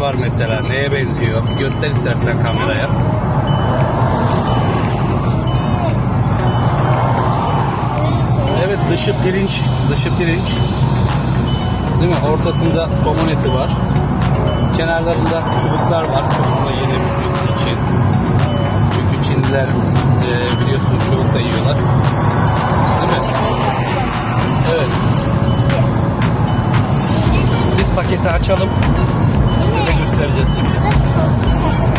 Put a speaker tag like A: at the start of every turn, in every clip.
A: var mesela. Neye benziyor? Göster istersen kameraya. Evet dışı pirinç, dışı pirinç. Değil mi? Ortasında somon eti var. Kenarlarında çubuklar var çubukla yenebilmesi için. Çünkü Çinliler e, biliyorsunuz çubukla yiyorlar. Değil mi? Evet. Biz paketi açalım. Size de göstereceğiz şimdi.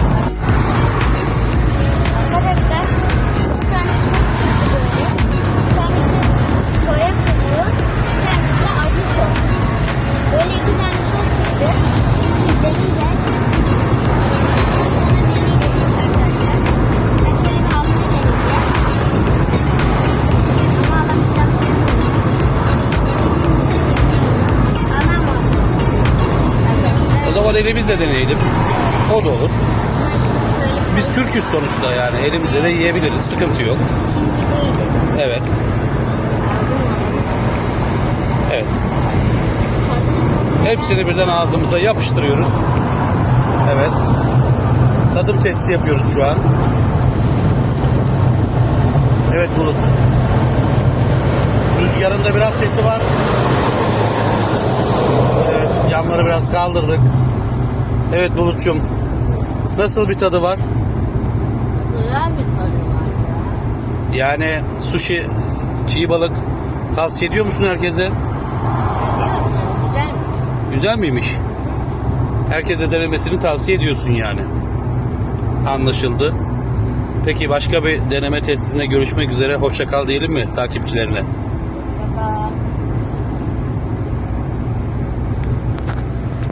A: Zaman elimizle deneyelim. O da olur. Biz Türk'üz sonuçta yani elimizle de yiyebiliriz. Sıkıntı yok. Evet. Evet. Hepsini birden ağzımıza yapıştırıyoruz. Evet. Tadım testi yapıyoruz şu an. Evet Bulut. Rüzgarın da biraz sesi var. Evet, camları biraz kaldırdık. Evet Bulut'cum. Nasıl bir tadı var?
B: Güzel bir tadı var ya.
A: Yani sushi, çiğ balık tavsiye ediyor musun herkese?
B: Biliyorum yani güzelmiş.
A: Güzel miymiş? Herkese denemesini tavsiye ediyorsun yani. Anlaşıldı. Peki başka bir deneme testinde görüşmek üzere. Hoşça kal diyelim mi takipçilerine?
B: Hoşçakal.